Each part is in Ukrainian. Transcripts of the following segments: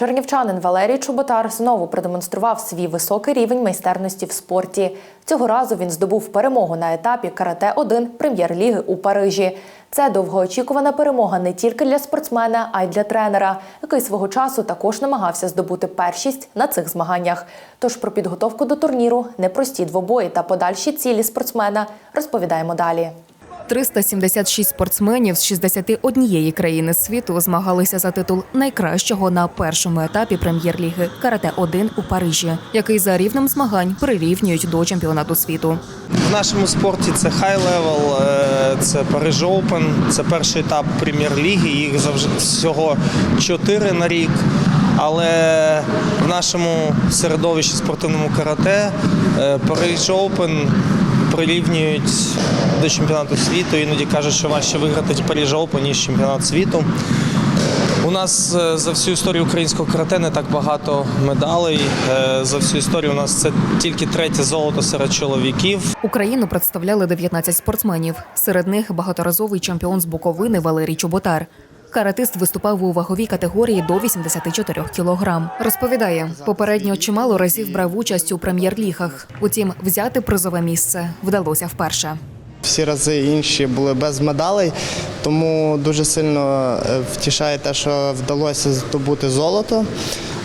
Чернівчанин Валерій Чоботар знову продемонстрував свій високий рівень майстерності в спорті. Цього разу він здобув перемогу на етапі карате 1 прем'єр-ліги у Парижі. Це довгоочікувана перемога не тільки для спортсмена, а й для тренера, який свого часу також намагався здобути першість на цих змаганнях. Тож про підготовку до турніру, непрості двобої та подальші цілі спортсмена розповідаємо далі. 376 спортсменів з 61 країни світу змагалися за титул найкращого на першому етапі прем'єр-ліги Карате 1 у Парижі, який за рівнем змагань прирівнюють до чемпіонату світу. В нашому спорті це хай левел, це Париж Open, це перший етап прем'єр-ліги. Їх завжди всього чотири на рік. Але в нашому середовищі спортивному карате е, Париж Open прирівнюють до чемпіонату світу. Іноді кажуть, що важче виграти Париж Open, ніж чемпіонат світу. У нас е, за всю історію українського карате не так багато медалей. Е, За всю історію у нас це тільки третє золото серед чоловіків. Україну представляли 19 спортсменів. Серед них багаторазовий чемпіон з Буковини Валерій Чоботар. Каратист виступав у ваговій категорії до 84 кілограм. Розповідає, попередньо чимало разів брав участь у прем'єр-лігах. Утім, взяти призове місце вдалося вперше. Всі рази інші були без медалей, тому дуже сильно е, втішає те, що вдалося здобути золото.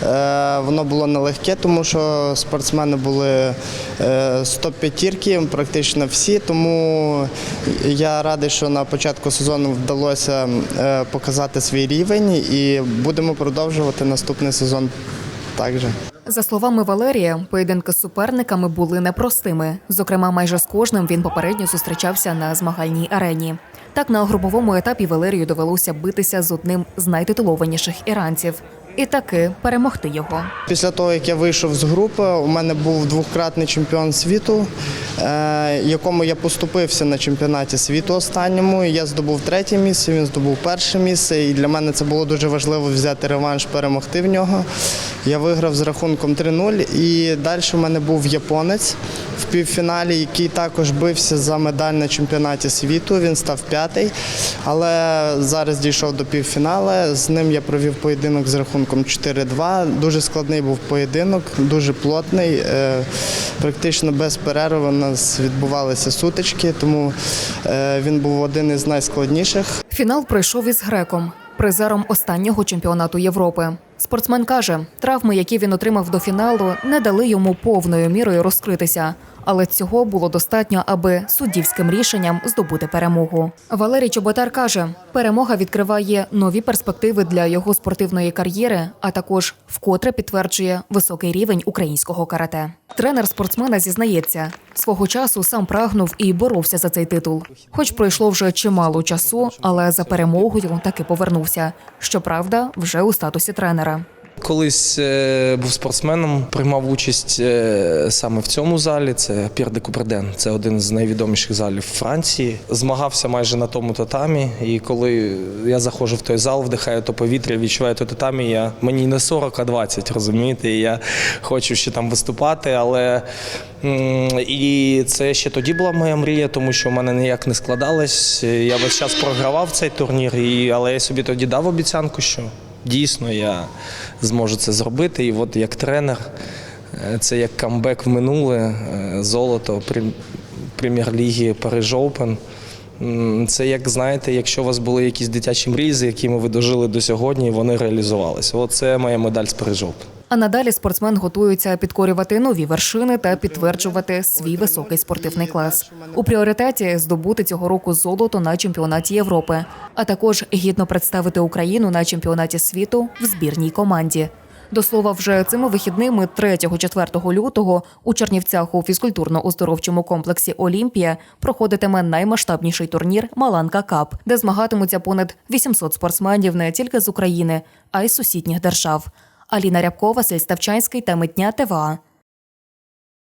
Е, Воно було нелегке, тому що спортсмени були е, з топ-п'ятірки, практично всі. Тому я радий, що на початку сезону вдалося е, показати свій рівень і будемо продовжувати наступний сезон так же. За словами Валерія, поєдинки з суперниками були непростими. Зокрема, майже з кожним він попередньо зустрічався на змагальній арені. Так, на груповому етапі Валерію довелося битися з одним з найтитулованіших іранців. І таки перемогти його. Після того, як я вийшов з групи, у мене був двократний чемпіон світу, е, якому я поступився на чемпіонаті світу останньому. Я здобув третє місце, він здобув перше місце. І для мене це було дуже важливо взяти реванш, перемогти в нього. Я виграв з рахунком 3-0. І далі в мене був японець в півфіналі, який також бився за медаль на чемпіонаті світу. Він став п'ятий, але зараз дійшов до півфіналу. З ним я провів поєдинок з рахунком 4-2. Дуже складний був поєдинок, дуже плотний. Е, Практично без перерви у нас відбувалися сутички, тому е, він був один із найскладніших. Фінал пройшов із греком, призером останнього чемпіонату Європи. Спортсмен каже, травми, які він отримав до фіналу, не дали йому повною мірою розкритися. Але цього було достатньо, аби суддівським рішенням здобути перемогу. Валерій Чоботар каже, перемога відкриває нові перспективи для його спортивної кар'єри, а також вкотре підтверджує високий рівень українського карате. Тренер спортсмена зізнається, свого часу сам прагнув і боровся за цей титул. Хоч пройшло вже чимало часу, але за перемогою таки повернувся. Щоправда, вже у статусі тренера. Колись е, був спортсменом, приймав участь е, саме в цьому залі. Це П'єр де Куперден. Це один з найвідоміших залів Франції. Змагався майже на тому татамі. І коли я заходжу в той зал, вдихаю то повітря, відчуваю то татамі, я мені не 40, а 20, розумієте? І я хочу ще там виступати, але і це ще тоді була моя мрія, тому що в мене ніяк не складалось. Я весь час програвав цей турнір, і, але я собі тоді дав обіцянку, що дійсно я зможу це зробити. І от як тренер, е, це як камбек в минуле, е, золото прем'єр-ліги Париж Оупен. Це як знаєте, якщо у вас були якісь дитячі мрії, з якими ви дожили до сьогодні, вони реалізувалися. Оце моя медаль з Париж Open. А надалі спортсмен готується підкорювати нові вершини та підтверджувати свій високий спортивний клас. У пріоритеті здобути цього року золото на чемпіонаті Європи, а також гідно представити Україну на чемпіонаті світу в збірній команді. До слова, вже цими вихідними 3-4 лютого у Чернівцях у фізкультурно-оздоровчому комплексі Олімпія проходитиме наймасштабніший турнір Маланка Кап, де змагатимуться понад 800 спортсменів не тільки з України, а й з сусідніх держав. Аліна Рябкова, Василь Ставчанський та Митня ТВА.